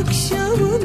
akşamı